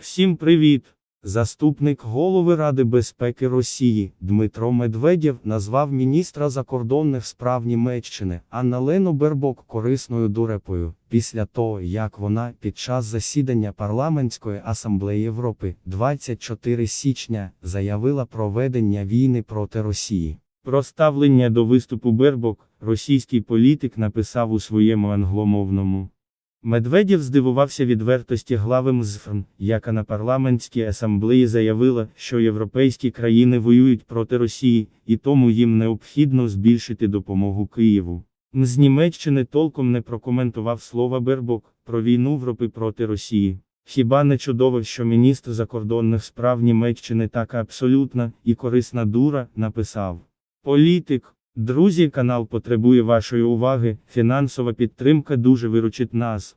Всім привіт! Заступник голови Ради безпеки Росії Дмитро Медведєв назвав міністра закордонних справ Німеччини Анналену Бербок корисною дурепою після того, як вона під час засідання парламентської асамблеї Європи 24 січня заявила про ведення війни проти Росії. Про ставлення до виступу Бербок російський політик написав у своєму англомовному. Медведєв здивувався відвертості глави МЗФР, яка на парламентській асамблеї заявила, що європейські країни воюють проти Росії, і тому їм необхідно збільшити допомогу Києву. МЗ Німеччини толком не прокоментував слова Бербок про війну Європи проти Росії. Хіба не чудово, що міністр закордонних справ Німеччини така абсолютна і корисна дура, написав. Політик. Друзі, канал потребує вашої уваги. Фінансова підтримка дуже виручить нас.